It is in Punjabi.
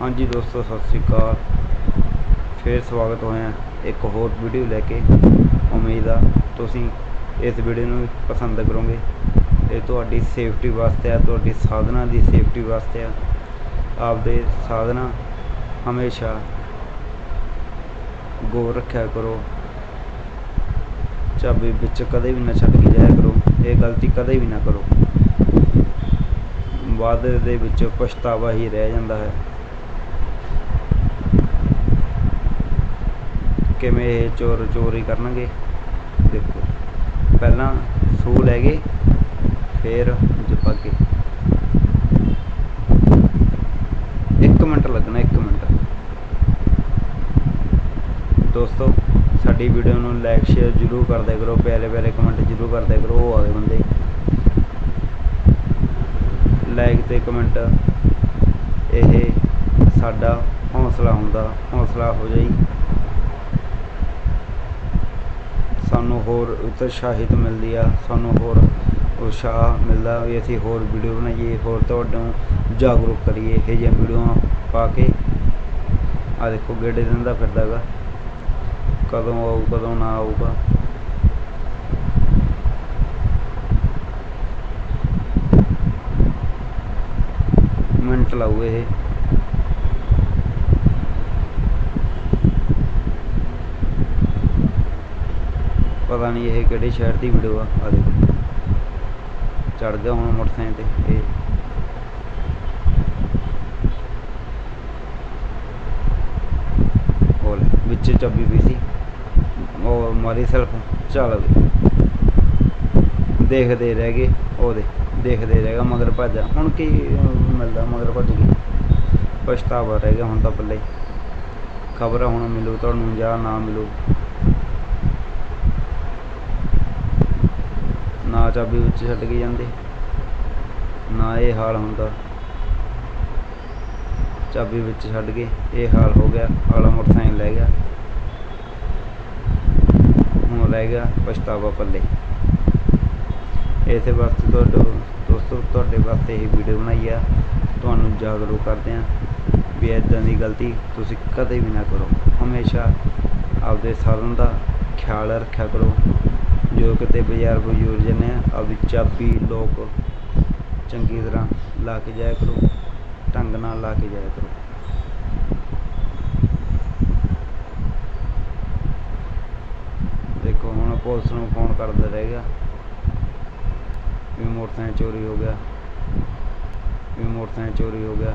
ਹਾਂਜੀ ਦੋਸਤੋ, ਸਤਿ ਸ੍ਰੀ ਅਕਾਲ। ਫੇਰ ਸਵਾਗਤ ਹੋਇਆ ਇੱਕ ਹੋਰ ਵੀਡੀਓ ਲੈ ਕੇ। ਉਮੀਦ ਆ ਤੁਸੀਂ ਇਸ ਵੀਡੀਓ ਨੂੰ ਪਸੰਦ ਕਰੋਗੇ। ਇਹ ਤੁਹਾਡੀ ਸੇਫਟੀ ਵਾਸਤੇ ਆ, ਤੁਹਾਡੀ ਸਾਧਨਾ ਦੀ ਸੇਫਟੀ ਵਾਸਤੇ ਆ। ਆਪਦੇ ਸਾਧਨਾ ਹਮੇਸ਼ਾ ਗੌਰ ਰੱਖਿਆ ਕਰੋ। ਚਾਬੀ ਵਿੱਚ ਕਦੇ ਵੀ ਨਾ ਛੱਡ ਕੇ ਜਾਇਆ ਕਰੋ। ਇਹ ਗਲਤੀ ਕਦੇ ਵੀ ਨਾ ਕਰੋ। ਬਾਅਦ ਦੇ ਵਿੱਚ ਪਛਤਾਵਾ ਹੀ ਰਹਿ ਜਾਂਦਾ ਹੈ। ਕਿਵੇਂ ਇਹ ਚੋਰ ਚੋਰੀ ਕਰਨਗੇ? ਦੇਖੋ, ਪਹਿਲਾਂ ਸੂ ਲੈ ਗਏ, ਫਿਰ ਜਪਾਗੇ। 1 ਮਿੰਟ ਲੱਗਣਾ 1 ਮਿੰਟ। ਦੋਸਤੋ, ਸਾਡੀ ਵੀਡੀਓ ਨੂੰ ਲਾਈਕ ਸ਼ੇਅਰ ਜ਼ਰੂਰ ਕਰਦੇ ਕਰੋ, ਪਿਆਰੇ ਪਿਆਰੇ ਕਮੈਂਟ ਜ਼ਰੂਰ ਕਰਦੇ ਕਰੋ, ਉਹ ਆਵੇ ਬੰਦੇ। ਲਾਈਕ ਤੇ ਕਮੈਂਟ ਇਹ ਸਾਡਾ ਹੌਸਲਾ ਹੁੰਦਾ, ਹੌਸਲਾ ਹੋ ਜਾਈ। ਸਾਨੂੰ ਹੋਰ ਉਤਸ਼ਾਹਿਤ ਮਿਲਦੀ ਆ, ਸਾਨੂੰ ਹੋਰ ਉਤਸ਼ਾਹ ਮਿਲਦਾ ਵੀ ਅਸੀਂ ਹੋਰ ਵੀਡੀਓ ਬਣਾਈਏ, ਹੋਰ ਤੁਹਾਨੂੰ ਜਾਗਰੂਕ ਕਰੀਏ, ਇਹੋ ਜਿਹੀਆਂ ਵੀਡੀਓ ਪਾ ਕੇ। ਆ ਦੇਖੋ ਗੇੜੇ ਦਿੰਦਾ ਫਿਰਦਾ ਗਾ। ਕਦੋਂ ਆਊ, ਕਦੋਂ ਨਾ ਆਊਗਾ। ਮਿੰਟ ਲਾਊ ਇਹ। ਪਤਾ ਨਹੀਂ ਇਹ ਕਿਹੜੇ ਸ਼ਹਿਰ ਦੀ ਵੀਡੀਓ ਆ ਆ ਦੇਖੋ। ਚੜ ਗਿਆ ਹੁਣ ਮੋਟਰਸਾਈਕਲ ਤੇ, ਇਹ। ਹੋਰ, ਵਿੱਚ ਚੱਬੀ ਵੀ ਸੀ। ਉਹ ਮਾਰੀ ਸੈਲਫ, ਚੱਲ ਵੀ। ਦੇਖਦੇ ਰਹਿ ਗਏ ਉਹਦੇ ਦੇਖਦੇ ਰਹਿ ਗਿਆ ਮਗਰ ਭੱਜਾ ਹੁਣ ਕੀ ਮਿਲਦਾ, ਮਗਰ ਭੱਜ ਗਈ ਪਛਤਾਵਾ ਰਹਿ ਗਿਆ ਹੁਣ ਤਾਂ ਪੱਲੇ। ਖਬਰ ਹੁਣ ਮਿਲੂ, ਤੁਹਾਨੂੰ ਜਾਂ ਨਾ ਮਿਲੂ ਨਾ ਚਾਬੀ ਵਿੱਚ ਛੱਡ ਕੇ ਜਾਂਦੇ। ਨਾ ਇਹ ਹਾਲ ਹੁੰਦਾ। ਚਾਬੀ ਵਿੱਚ ਛੱਡ ਕੇ ਇਹ ਹਾਲ ਹੋ ਗਿਆ, ਆਲਾ ਮੋਟਰਸਾਈਕਲ ਲੈ ਗਿਆ। ਹੁਣ ਰਹਿ ਗਿਆ ਪਛਤਾਵਾ ਪੱਲੇ। ਇਸੇ ਵਾਸਤੇ ਤੁਹਾਡੇ ਦੋਸਤੋ, ਤੁਹਾਡੇ ਵਾਸਤੇ ਇਹ ਵੀਡੀਓ ਬਣਾਈ ਆ। ਤੁਹਾਨੂੰ ਜਾਗਰੂਕ ਕਰਦੇ ਆ ਵੀ ਇਦਾਂ ਦੀ ਗਲਤੀ ਤੁਸੀਂ ਕਦੇ ਵੀ ਨਾ ਕਰੋ। ਹਮੇਸ਼ਾ ਆਪਦੇ ਸਾਧਨ ਦਾ ਖਿਆਲ ਰੱਖਿਆ ਕਰੋ। ਜੋ ਕਿਤੇ ਬਾਜ਼ਾਰ ਬਜ਼ੂਰ ਜਾਂਦੇ ਆ, ਆਪਦੀ ਚਾਬੀ, ਲੋਕ ਚੰਗੀ ਤਰ੍ਹਾਂ ਲਾ ਕੇ ਜਾਇਆ ਕਰੋ, ਢੰਗ ਨਾਲ ਲਾ ਕੇ ਜਾਇਆ ਕਰੋ। ਦੇਖੋ ਹੁਣ ਪੁਲਿਸ ਨੂੰ ਫੋਨ ਕਰਦਾ ਰਹੇਗਾ ਵੀ ਮੋਟਰਸਾਈਕਲ ਚੋਰੀ ਹੋ ਗਿਆ, ਵੀ ਮੋਟਰਸਾਈਕਲ ਚੋਰੀ ਹੋ ਗਿਆ।